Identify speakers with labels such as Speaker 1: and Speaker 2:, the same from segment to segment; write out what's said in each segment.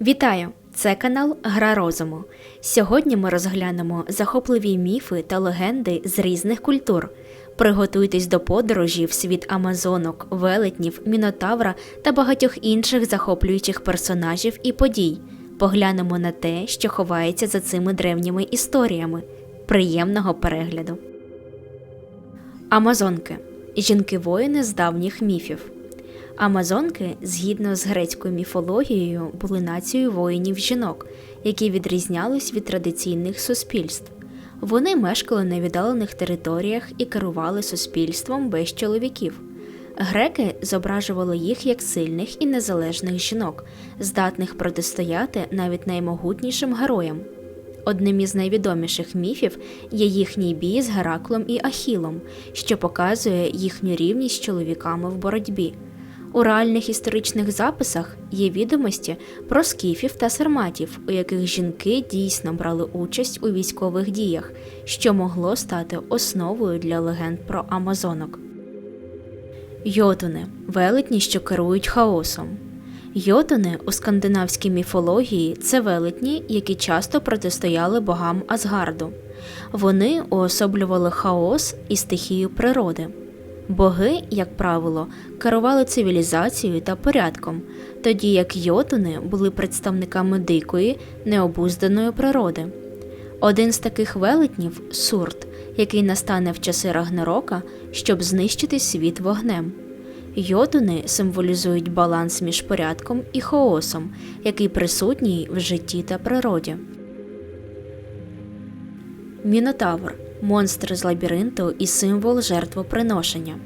Speaker 1: Вітаю! Це канал Гра розуму. Сьогодні ми розглянемо захопливі міфи та легенди з різних культур. Приготуйтесь до подорожі в світ амазонок, велетнів, мінотавра та багатьох інших захоплюючих персонажів і подій. Поглянемо на те, що ховається за цими древніми історіями. Приємного перегляду. Амазонки жінки-воїни з давніх міфів. Амазонки, згідно з грецькою міфологією, були нацією воїнів жінок, які відрізнялись від традиційних суспільств. Вони мешкали на віддалених територіях і керували суспільством без чоловіків. Греки зображували їх як сильних і незалежних жінок, здатних протистояти навіть наймогутнішим героям. Одним із найвідоміших міфів є їхній бій з Гераклом і Ахілом, що показує їхню рівність з чоловіками в боротьбі. У реальних історичних записах є відомості про скіфів та сарматів, у яких жінки дійсно брали участь у військових діях, що могло стати основою для легенд про амазонок. Йотуни велетні, що керують хаосом. Йотуни у скандинавській міфології це велетні, які часто протистояли богам Асгарду. Вони уособлювали хаос і стихію природи. Боги, як правило, керували цивілізацією та порядком, тоді як йотуни були представниками дикої, необузданої природи. Один з таких велетнів сурт, який настане в часи Рагнарока, щоб знищити світ вогнем. Йотуни символізують баланс між порядком і хаосом, який присутній в житті та природі. Мінотавр монстр з лабіринту і символ жертвоприношення.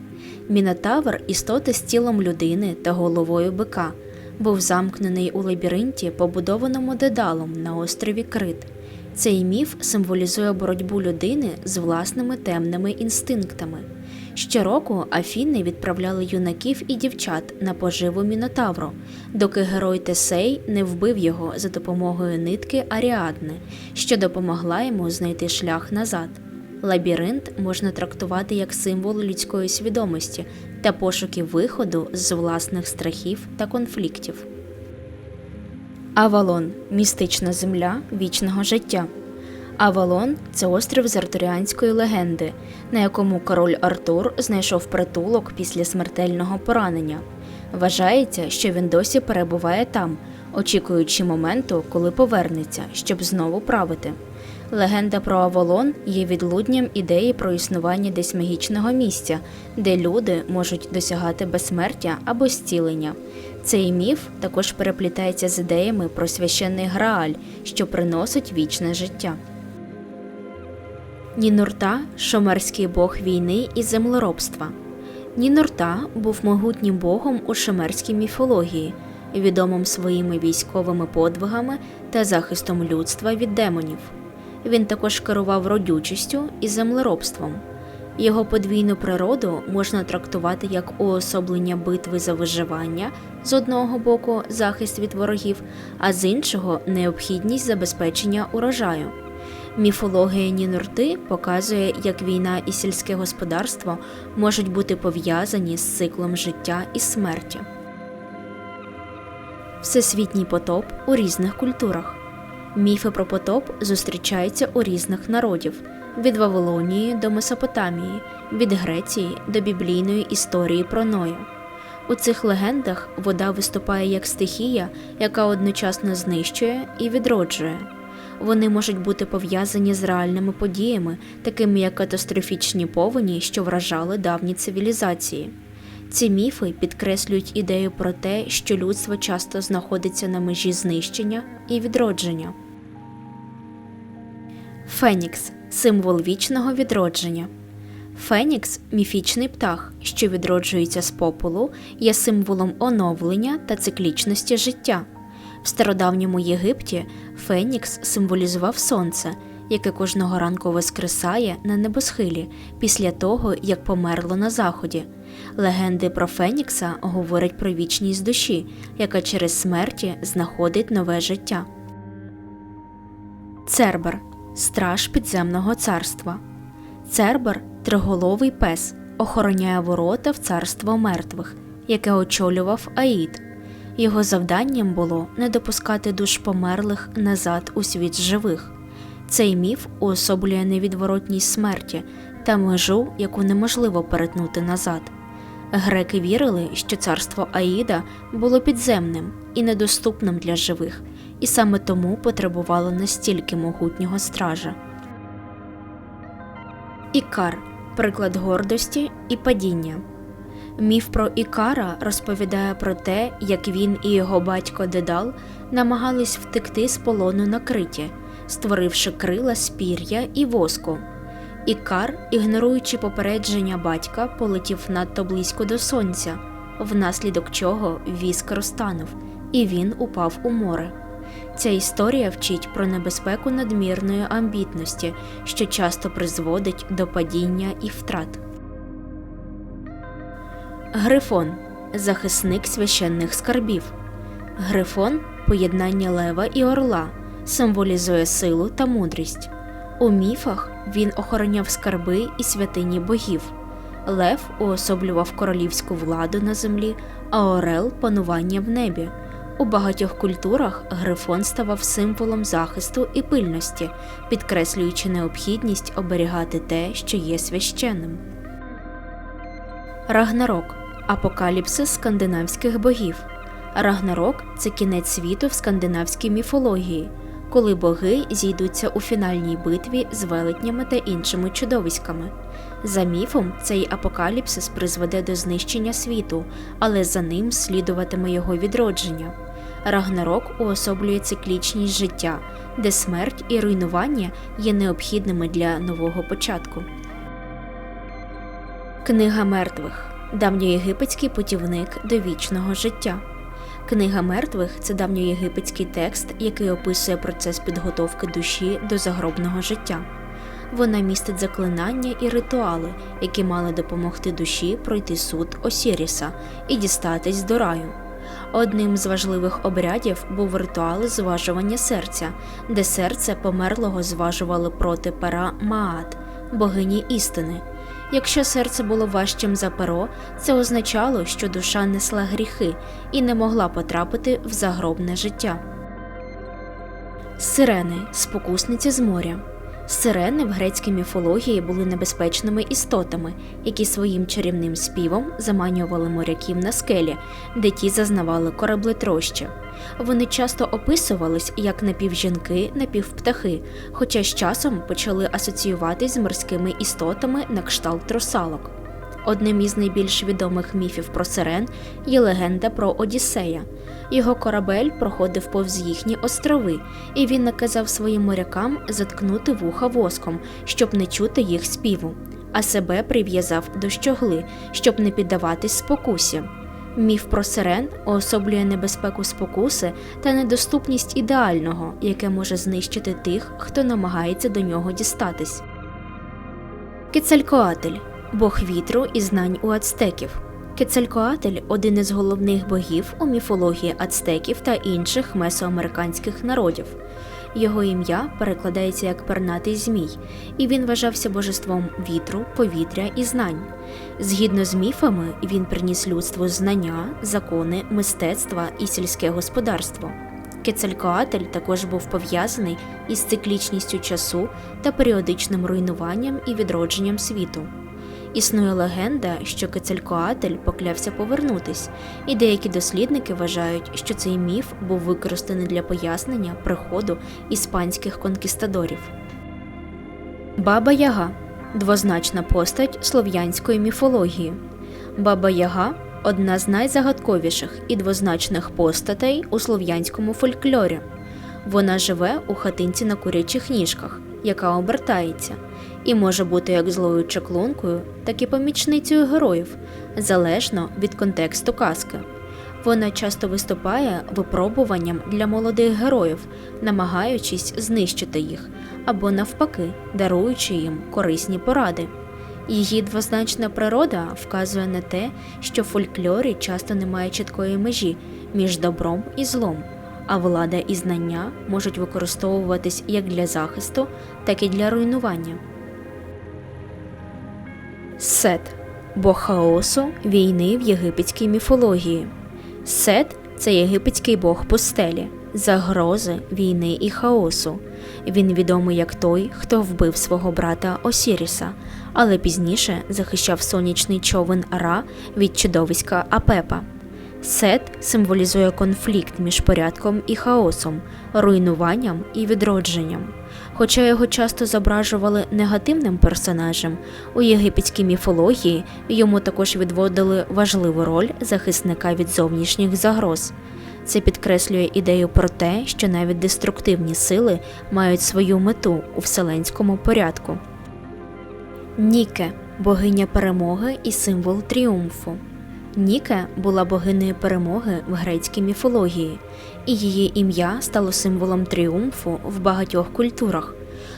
Speaker 1: Мінотавр істота з тілом людини та головою бика, був замкнений у лабіринті, побудованому дедалом на острові Крит. Цей міф символізує боротьбу людини з власними темними інстинктами. Щороку Афіни відправляли юнаків і дівчат на поживу Мінотавру, доки герой Тесей не вбив його за допомогою нитки Аріадни, що допомогла йому знайти шлях назад. Лабіринт можна трактувати як символ людської свідомості та пошуків виходу з власних страхів та конфліктів. Авалон містична земля вічного життя. Авалон це острів з артуріанської легенди, на якому король Артур знайшов притулок після смертельного поранення. Вважається, що він досі перебуває там, очікуючи моменту, коли повернеться, щоб знову правити. Легенда про Авалон є відлудням ідеї про існування десь магічного місця, де люди можуть досягати безсмертя або зцілення. Цей міф також переплітається з ідеями про священний Грааль, що приносить вічне життя. Нінурта шомерський бог війни і землеробства. Нінурта був могутнім богом у шумерській міфології, відомим своїми військовими подвигами та захистом людства від демонів. Він також керував родючістю і землеробством. Його подвійну природу можна трактувати як уособлення битви за виживання з одного боку захист від ворогів, а з іншого необхідність забезпечення урожаю. Міфологія Нінурти показує, як війна і сільське господарство можуть бути пов'язані з циклом життя і смерті. Всесвітній потоп у різних культурах. Міфи про потоп зустрічаються у різних народів від Вавилонії до Месопотамії, від Греції до біблійної історії про Ноя. У цих легендах вода виступає як стихія, яка одночасно знищує і відроджує. Вони можуть бути пов'язані з реальними подіями, такими як катастрофічні повені, що вражали давні цивілізації. Ці міфи підкреслюють ідею про те, що людство часто знаходиться на межі знищення і відродження. Фенікс символ вічного відродження. Фенікс міфічний птах, що відроджується з попелу, є символом оновлення та циклічності життя. В стародавньому Єгипті Фенікс символізував сонце, яке кожного ранку воскресає на небосхилі після того, як померло на заході. Легенди про Фенікса говорять про вічність душі, яка через смерті знаходить нове життя. Цербер страж підземного царства. Цербер триголовий пес охороняє ворота в царство мертвих, яке очолював Аїд. Його завданням було не допускати душ померлих назад у світ живих. Цей міф уособлює невідворотність смерті та межу, яку неможливо перетнути назад. Греки вірили, що царство Аїда було підземним і недоступним для живих, і саме тому потребувало настільки могутнього стража. Ікар приклад гордості і падіння. Міф про Ікара розповідає про те, як він і його батько Дедал намагались втекти з полону на Криті, створивши крила з пір'я і воску. Ікар, ігноруючи попередження батька, полетів надто близько до сонця, внаслідок чого віск розтанув, і він упав у море. Ця історія вчить про небезпеку надмірної амбітності, що часто призводить до падіння і втрат. Грифон захисник священних скарбів. Грифон поєднання лева і орла, символізує силу та мудрість. У міфах він охороняв скарби і святині богів. Лев уособлював королівську владу на землі, а орел панування в небі. У багатьох культурах грифон ставав символом захисту і пильності, підкреслюючи необхідність оберігати те, що є священним. Рагнарок апокаліпсис скандинавських богів. Рагнарок це кінець світу в скандинавській міфології, коли боги зійдуться у фінальній битві з велетнями та іншими чудовиськами. За міфом, цей апокаліпсис призведе до знищення світу, але за ним слідуватиме його відродження. Рагнарок уособлює циклічність життя, де смерть і руйнування є необхідними для нового початку. Книга мертвих давньоєгипетський путівник до вічного життя. Книга мертвих це давньоєгипетський текст, який описує процес підготовки душі до загробного життя. Вона містить заклинання і ритуали, які мали допомогти душі пройти суд Осіріса і дістатись до раю. Одним з важливих обрядів був ритуал зважування серця, де серце померлого зважували проти пера Маат, богині істини. Якщо серце було важчим за перо, це означало, що душа несла гріхи і не могла потрапити в загробне життя. Сирени спокусниці з моря. Сирени в грецькій міфології були небезпечними істотами, які своїм чарівним співом заманювали моряків на скелі, де ті зазнавали кораблетроща. Вони часто описувались як напівжінки, напівптахи, хоча з часом почали асоціюватись з морськими істотами на кшталт русалок. Одним із найбільш відомих міфів про сирен є легенда про Одіссея. Його корабель проходив повз їхні острови, і він наказав своїм морякам заткнути вуха воском, щоб не чути їх співу, а себе прив'язав до щогли, щоб не піддаватись спокусі. Міф про сирен уособлює небезпеку спокуси та недоступність ідеального, яке може знищити тих, хто намагається до нього дістатись. Кецалькоатль бог вітру і знань у ацтеків. Кецалькоатль – один із головних богів у міфології ацтеків та інших месоамериканських народів. Його ім'я перекладається як пернатий змій, і він вважався божеством вітру, повітря і знань. Згідно з міфами, він приніс людству знання, закони, мистецтва і сільське господарство. Кецалькоатль також був пов'язаний із циклічністю часу та періодичним руйнуванням і відродженням світу. Існує легенда, що Кецалькоатль поклявся повернутись, і деякі дослідники вважають, що цей міф був використаний для пояснення приходу іспанських конкістадорів. Баба Яга двозначна постать слов'янської міфології. Баба Яга одна з найзагадковіших і двозначних постатей у слов'янському фольклорі. Вона живе у хатинці на курячих ніжках, яка обертається, і може бути як злою чаклункою, так і помічницею героїв, залежно від контексту казки. Вона часто виступає випробуванням для молодих героїв, намагаючись знищити їх або навпаки, даруючи їм корисні поради. Її двозначна природа вказує на те, що в фольклорі часто немає чіткої межі між добром і злом, а влада і знання можуть використовуватись як для захисту, так і для руйнування. Сет бог хаосу, війни в єгипетській міфології. Сет це єгипетський бог пустелі, загрози, війни і хаосу. Він відомий як той, хто вбив свого брата Осіріса, але пізніше захищав сонячний човен Ра від чудовиська Апепа. Сет символізує конфлікт між порядком і хаосом, руйнуванням і відродженням. Хоча його часто зображували негативним персонажем, у єгипетській міфології йому також відводили важливу роль захисника від зовнішніх загроз. Це підкреслює ідею про те, що навіть деструктивні сили мають свою мету у вселенському порядку. Ніке богиня перемоги і символ тріумфу. Ніке була богинею перемоги в грецькій міфології, і її ім'я стало символом тріумфу в багатьох культурах.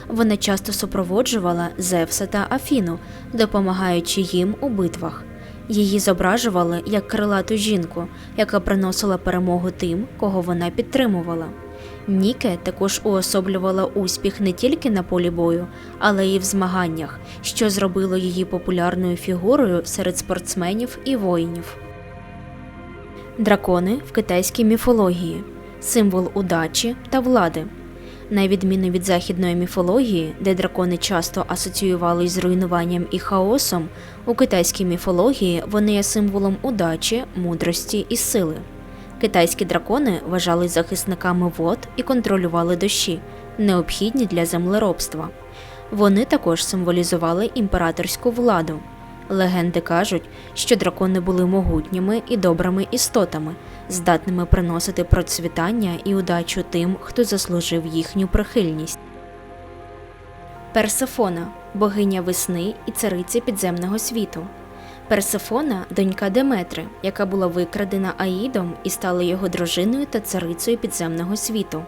Speaker 1: Вона часто супроводжувала Зевса та Афіну, допомагаючи їм у битвах. Її зображували як крилату жінку, яка приносила перемогу тим, кого вона підтримувала. Ніке також уособлювала успіх не тільки на полі бою, але й в змаганнях, що зробило її популярною фігурою серед спортсменів і воїнів. Дракони в китайській міфології символ удачі та влади. На відміну від західної міфології, де дракони часто асоціювались з руйнуванням і хаосом, у китайській міфології вони є символом удачі, мудрості і сили. Китайські дракони вважались захисниками вод і контролювали дощі, необхідні для землеробства. Вони також символізували імператорську владу. Легенди кажуть, що дракони були могутніми і добрими істотами, здатними приносити процвітання і удачу тим, хто заслужив їхню прихильність. Персефона богиня весни і цариця підземного світу. Персефона донька Деметри, яка була викрадена Аїдом і стала його дружиною та царицею підземного світу.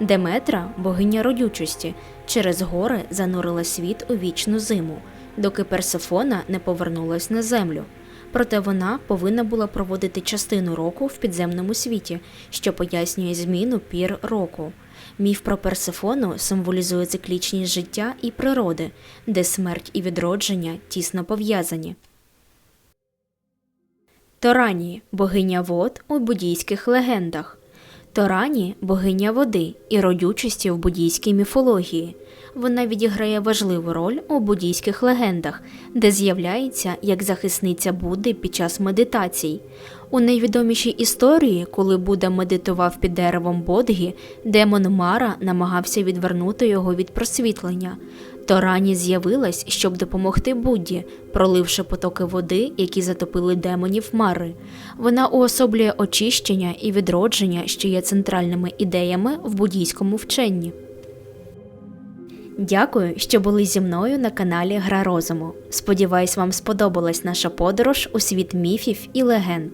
Speaker 1: Деметра, богиня родючості, через гори занурила світ у вічну зиму, доки Персефона не повернулась на землю. Проте вона повинна була проводити частину року в підземному світі, що пояснює зміну пір року. Міф про Персефону символізує циклічність життя і природи, де смерть і відродження тісно пов'язані. Торані богиня вод у буддійських легендах. Торані богиня води і родючості в буддійській міфології. Вона відіграє важливу роль у буддійських легендах, де з'являється як захисниця Будди під час медитацій. У найвідомішій історії, коли Будда медитував під деревом Бодгі, демон Мара намагався відвернути його від просвітлення. Торані з'явилась, щоб допомогти Будді, проливши потоки води, які затопили демонів Мари. Вона уособлює очищення і відродження, що є центральними ідеями в буддійському вченні. Дякую, що були зі мною на каналі Гра Розуму. Сподіваюсь, вам сподобалась наша подорож у світ міфів і легенд.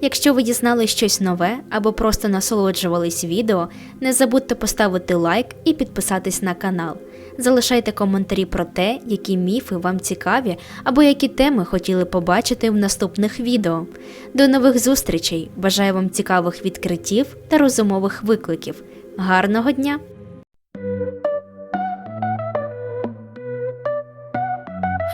Speaker 1: Якщо ви дізнали щось нове або просто насолоджувались відео, не забудьте поставити лайк і підписатись на канал. Залишайте коментарі про те, які міфи вам цікаві або які теми хотіли побачити в наступних відео. До нових зустрічей! Бажаю вам цікавих відкриттів та розумових викликів. Гарного дня!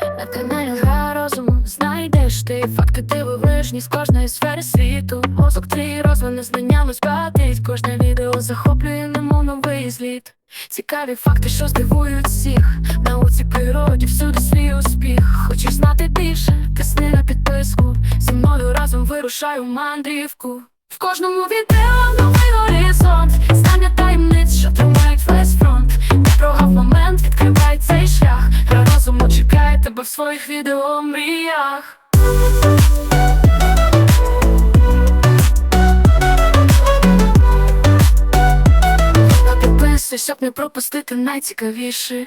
Speaker 2: На каналі Гра розуму знайдеш ти факти ти дивовижні з кожної сфери світу. Мозок твій розвине знання лиш багатить. Кожне відео захоплює, немов новий зліт. Цікаві факти, що здивують всіх. Науці природі всюди свій успіх. Хочеш знати більше? Тисни на підписку. Зі мною разом вирушаю мандрівку. В кожному відео новий горизонт. Знання таємниць, що тебе в своїх. Підписуй, щоб не пропустити найцікавіше.